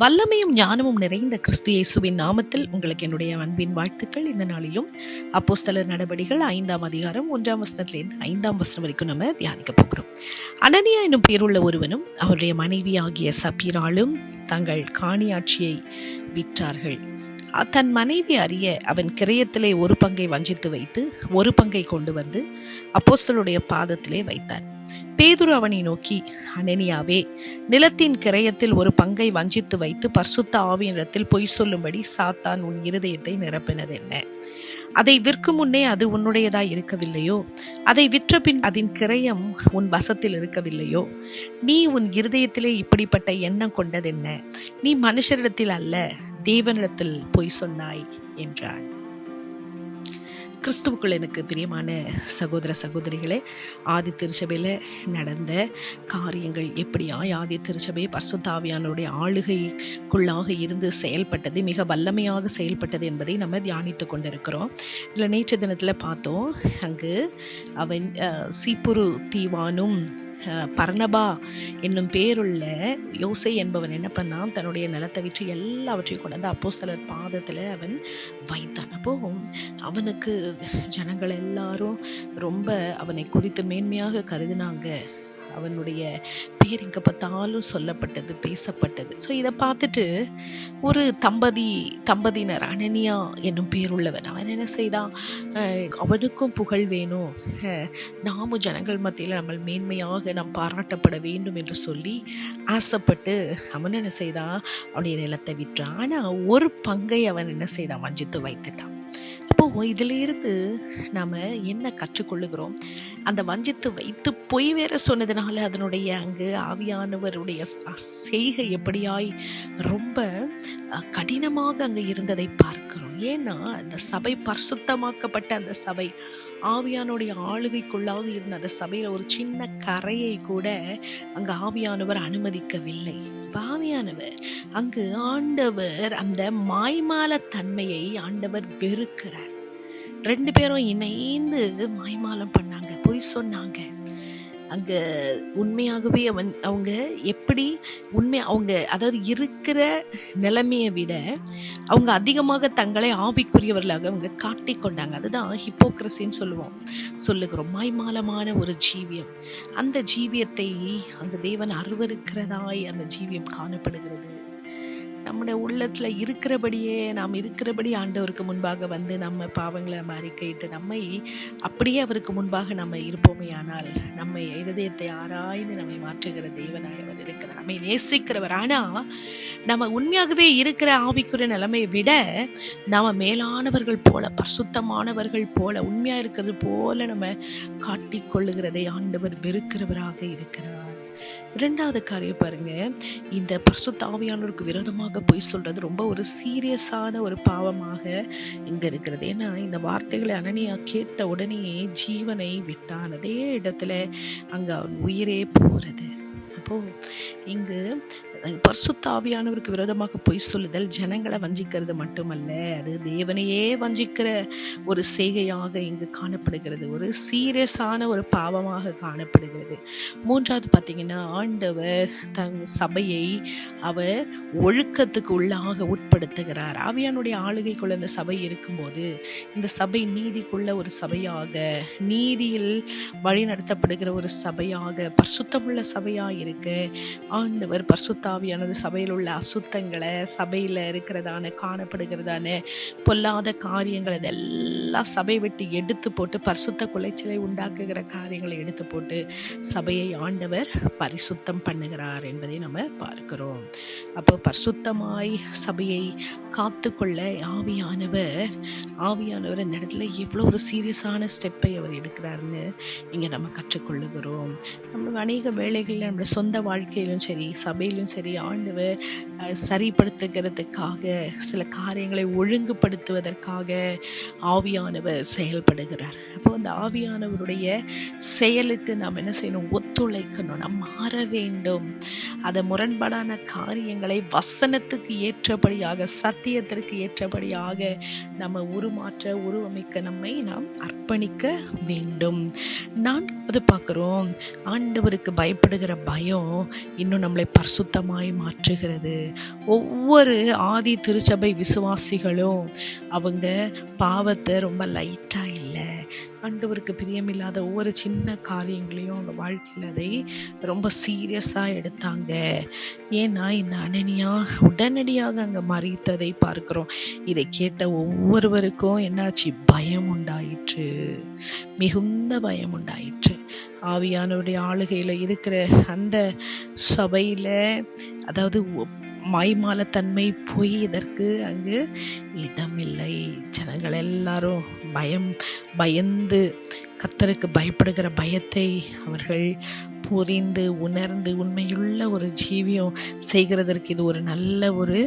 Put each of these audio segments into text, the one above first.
வல்லமையும் ஞானமும் நிறைந்த கிறிஸ்து இயேசுவின் நாமத்தில் உங்களுக்கு என்னுடைய அன்பின் வாழ்த்துக்கள். இந்த நாளிலும் அப்போஸ்தலர் நடவடிகள் ஐந்தாம் அதிகாரம் ஒன்றாம் வசனத்திலிருந்து ஐந்தாம் வசனம் வரைக்கும் நம்ம தியானிக்க போகிறோம். அனனியா என்னும் பேருள்ள ஒருவனும் அவருடைய மனைவி ஆகிய சபீராலும் தங்கள் காணியாட்சியை விற்றார்கள். தன் மனைவி அறிய அவன் கிரயத்திலே ஒரு பங்கை வஞ்சித்து வைத்து ஒரு பங்கை கொண்டு வந்து அப்போஸ்தலுடைய பாதத்திலே வைத்தான். பேதுரு அவனை நோக்கி அனனியாவே நிலத்தின் கிரயத்தில் ஒரு பங்கை வஞ்சித்து வைத்து பர்சுத்த ஆவியனிடத்தில் பொய் சொல்லும்படி சாத்தான் உன் இருதயத்தை நிரப்பினது என்ன அதை விற்கும் முன்னே அது உன்னுடையதாய் இருக்கவில்லையோ? அதை விற்ற பின் அதன் கிரயம் உன் வசத்தில் இருக்கவில்லையோ? நீ உன் இருதயத்திலே இப்படிப்பட்ட எண்ணம் கொண்டதென்ன? நீ மனுஷரிடத்தில் அல்ல தேவனிடத்தில் பொய் சொன்னாய் என்றான் கிறிஸ்துவுக்குள் எனக்கு பிரியமான சகோதர சகோதரிகளே ஆதி திருச்சபையில் நடந்த காரியங்கள் எப்படியாய் ஆதி திருச்சபை பர்சுத்தாவியானுடைய ஆளுகைக்குள்ளாக இருந்து செயல்பட்டது மிக வல்லமையாக செயல்பட்டது என்பதை நம்ம தியானித்து கொண்டிருக்கிறோம். இதில் நேற்று தினத்தில் பார்த்தோம் அங்கு அவன் சீப்புரு தீவானும் பர்ணபா என்னும் பேருள்ள யோசை என்பவன் என்ன பண்ணான்? தன்னுடைய நிலத்தை விற்று எல்லாவற்றையும் கொண்டு வந்து சிலர் பாதத்தில் அவன் வைத்தான். அப்போ அவனுக்கு ஜனங்கள் எல்லாரும் ரொம்ப அவனை குறித்து மேன்மையாக கருதினாங்க. அவனுடைய பேர் எங்கே பார்த்தாலும் சொல்லப்பட்டது பேசப்பட்டது. ஸோ இதை பார்த்துட்டு ஒரு தம்பதி தம்பதியினர் அனனியா என்னும் பேருள்ளவன் அவன் என்ன செய்தான்? அவனுக்கும் புகழ் வேணும். நாமும் ஜனங்கள் மத்தியில் நம்ம மேன்மையாக நாம் பாராட்டப்பட வேண்டும் என்று சொல்லி ஆசைப்பட்டு அவன் என்ன செய்தான்? அவனுடைய நிலத்தை விட்டான் ஆனால் ஒரு பங்கை அவன் என்ன செய்தான்? வஞ்சித்து வைத்துட்டான். அப்போ இதிலிருந்து நாம் என்ன கற்றுக்கொள்ளுகிறோம்? அந்த வஞ்சித்து வைத்து பொய் வேற சொன்னதுனால அதனுடைய அங்கு ஆவியானவருடைய செய்கை எப்படியாய் ரொம்ப கடினமாக அங்கே இருந்ததை பார்க்கிறோம். ஏன்னா அந்த சபை பரிசுத்தமாக்கப்பட்ட அந்த சபை ஆவியானுடைய ஆளுகைக்குள்ளாக இருந்த அந்த சபையில் ஒரு சின்ன கரையை கூட அங்கு ஆவியானவர் அனுமதிக்கவில்லை. ஆவியானவர் அங்கு ஆண்டவர் அந்த மாய்மால தன்மையை ஆண்டவர் வெறுக்கிறார். ரெண்டு பேரும் இணைந்து மாய்மாலம் பண்ணாங்க பொய் சொன்னாங்க. அங்க உண்மையாகவே அவன் அவங்க எப்படி உண்மை அவங்க அதாவது இருக்கிற நிலைமையை விட அவங்க அதிகமாக தங்களை ஆவிக்குரியவர்களாக அவங்க காட்டிக்கொண்டாங்க அதுதான் ஹிப்போக்ரஸின்னு சொல்லுவோம். சொல்லுகிறோம் மாய்மாலமான ஒரு ஜீவியம். அந்த ஜீவியத்தை அந்த தேவன் அருவருக்கிறதாய் அந்த ஜீவியம் காணப்படுகிறது. நம்முடைய உள்ளத்தில் இருக்கிறபடியே நாம் இருக்கிறபடி ஆண்டவருக்கு முன்பாக வந்து நம்ம பாவங்களை நம்ம அறிக்கையிட்டு நம்மை அப்படியே அவருக்கு முன்பாக நம்ம இருப்போமே ஆனால் நம்மை இருதயத்தை ஆராய்ந்து நம்மை மாற்றுகிற தேவனாய் அவர் இருக்கிறார். நம்மை நேசிக்கிறவர். ஆனால் நம்ம உண்மையாகவே இருக்கிற ஆவிக்குரிய நிலைமையை விட நம்ம மேலானவர்கள் போல பரிசுத்தமானவர்கள் போல உண்மையா இருக்கிறது போல நம்ம காட்டிக் கொள்ளுகிறதை ஆண்டவர் வெறுக்கிறவராக இருக்கிறார். ரெண்டாவது காரியம் பாருங்க. இந்த பரிசுத்தாவியானோருக்கு விரோதமாக பொய் சொல்றது ரொம்ப ஒரு சீரியஸான ஒரு பாவமாக இங்க இருக்கிறது. ஏன்னா இந்த வார்த்தைகளை அனனியா கேட்ட உடனே ஜீவனை விட்டான். அதே இடத்துல அங்க அவன் உயிரே போறது. அப்போ இங்கு பரிசுத்த ஆவியானவருக்கு விரோதமாக பொய் சொல்லுதல் ஜனங்களை வஞ்சிக்கிறது மட்டுமல்ல அது தேவனையே வஞ்சிக்கிற ஒரு செய்கையாக இங்கு காணப்படுகிறது. ஒரு சீரியஸான ஒரு பாவமாக காணப்படுகிறது. மூன்றாவது பார்த்தீங்கன்னா ஆண்டவர் தன் சபையை அவர் ஒழுக்கத்துக்கு உள்ளாக உட்படுத்துகிறார். ஆவியானுடைய ஆளுகைக்குள்ள இந்த சபை இருக்கும்போது இந்த சபை நீதிக்குள்ள ஒரு சபையாக நீதியில் வழி நடத்தப்படுகிற ஒரு சபையாக பரிசுத்தமுள்ள சபையாக இருக்க ஆண்டவர் ஆவியானது சபையில் உள்ள அசுத்தங்களை சபையில் இருக்கிறதான காணப்படுகிறதான பொல்லாத காரியங்கள் இதெல்லாம் சபை விட்டு எடுத்து போட்டு பரிசுத்த குலைச்சலை உண்டாக்குகிற காரியங்களை எடுத்து போட்டு சபையை ஆண்டவர் பரிசுத்தம் பண்ணுகிறார் என்பதை நம்ம பார்க்கிறோம். அப்போ பரிசுத்தமாய் சபையை காத்துக்கொள்ள ஆவியானவர் ஆவியானவர் இந்த இடத்துல எவ்வளோ ஒரு சீரியஸான ஸ்டெப்பை அவர் எடுக்கிறாருன்னு இங்கே நம்ம கற்றுக்கொள்ளுகிறோம். நம்ம அநேக வேலைகளில் நம்மளோட சொந்த வாழ்க்கையிலும் சரி சபையிலும் சரி ஆண்டவர் சரிப்படுத்துகிறதுக்காக சில காரியங்களை ஒழுங்குபடுத்துவதற்காக ஆவியானவர் செயல்படுகிறார். அந்த ஆவியானவருடைய செயலுக்கு நாம் என்ன செய்யணும்? ஒத்துழைக்கணும். நாம் மாற வேண்டும். அதை முரண்பாடான காரியங்களை வசனத்துக்கு ஏற்றபடியாக சத்தியத்திற்கு ஏற்றபடியாக நம்ம உருமாற்ற உருவமைக்க நம்மை நாம் அர்ப்பணிக்க வேண்டும். நான்காவது பார்க்குறோம். ஆண்டவருக்கு பயப்படுகிற பயம் இன்னும் நம்மளை பரிசுத்தமாய் மாற்றுகிறது. ஒவ்வொரு ஆதி திருச்சபை விசுவாசிகளும் அவங்க பாவத்தை ரொம்ப லைட்டாக ஆண்டவருக்கு பிரியமில்லாத ஒவ்வொரு சின்ன காரியங்களையும் அவங்க வாழ்க்கையில் அதை ரொம்ப சீரியஸாக எடுத்தாங்க. ஏன்னா இந்த அனனியா உடனடியாக அங்கே மறித்ததை பார்க்குறோம். இதை கேட்ட ஒவ்வொருவருக்கும் என்னாச்சு? பயம் உண்டாயிற்று. மிகுந்த பயம் உண்டாயிற்று. ஆவியானவருடைய ஆளுகையில் இருக்கிற அந்த சபையில் அதாவது மாய்மாலத்தன்மை போய் இதற்கு அங்கு இடமில்லை. ஜனங்கள் எல்லாரும் பயம் பயந்து கத்தருக்கு பயப்படுகிற பயத்தை அவர்கள் புரிந்து உணர்ந்து உண்மையுள்ள ஒரு ஜீவியம் செய்கிறதற்கு இது ஒரு நல்ல ஒரு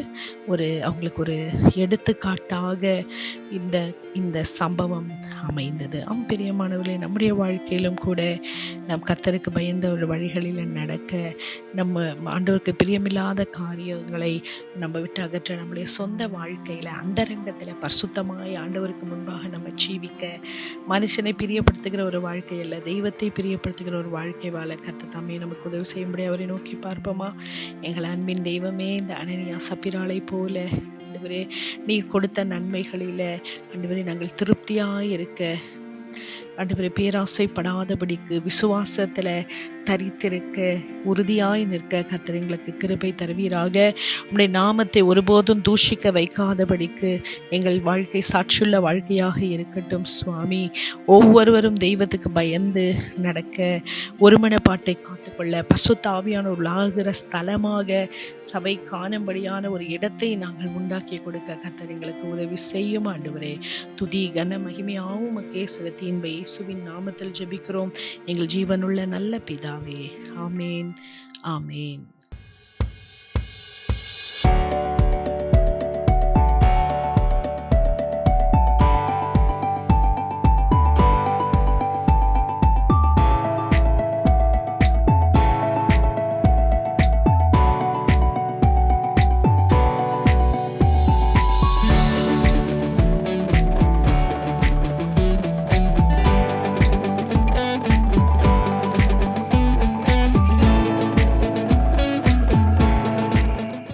ஒரு அவங்களுக்கு ஒரு எடுத்துக்காட்டாக இந்த இந்த சம்பவம் அமைந்தது. ஆம் பிரியமானவர்களே நம்முடைய வாழ்க்கையிலும் கூட நம் கத்தருக்கு பயந்த ஒரு வழிகளில் நடக்க நம்ம ஆண்டவருக்கு பிரியமில்லாத காரியங்களை நம்ம விட்டு அகற்ற நம்முடைய சொந்த வாழ்க்கையில் அந்தரங்கத்தில் பரிசுத்தமாய் ஆண்டவருக்கு முன்பாக நம்ம ஜீவிக்க மனுஷனை பிரியப்படுத்துகிற ஒரு வாழ்க்கை அல்ல தெய்வத்தை பிரியப்படுத்துகிற ஒரு வாழ்க்கை வாழ கர்த்த தாமே நமக்கு உதவி செய்யும்படி அவரை நோக்கி பார்ப்போமா. எங்கள் அன்பின் தெய்வமே இந்த அனனியா சப்பிராளை போல ஆண்டவரே நீர் கொடுத்த நன்மைகளில் ஆண்டவரே நாங்கள் திருப்தியாக இருக்க. ஆண்டவரே பேராசைப்படாதபடிக்கு விசுவாசத்தில் தரித்திருக்க உறுதியாய் நிற்க கர்த்தர் எங்களுக்கு கிருபை தருவீராக. உடைய நாமத்தை ஒருபோதும் தூஷிக்க வைக்காதபடிக்கு எங்கள் வாழ்க்கை சாட்சியுள்ள வாழ்க்கையாக இருக்கட்டும் சுவாமி. ஒவ்வொருவரும் தெய்வத்துக்கு பயந்து நடக்க ஒருமனப்பாட்டை காத்துக்கொள்ள பசுத்தாவியான உள்ளாகிற ஸ்தலமாக சபை காணும்படியான ஒரு இடத்தை நாங்கள் உண்டாக்கி கொடுக்க கத்தர் எங்களுக்கு உதவி செய்யும் ஆண்டவரே. துதி கன மகிமையாவும் மக்கே செலுத்தியின் இயேசுவின் நாமத்தில் ஜெபிக்கிறோம். எங்கள் ஜீவனுள்ள நல்ல பிதாவே ஆமேன் ஆமேன்.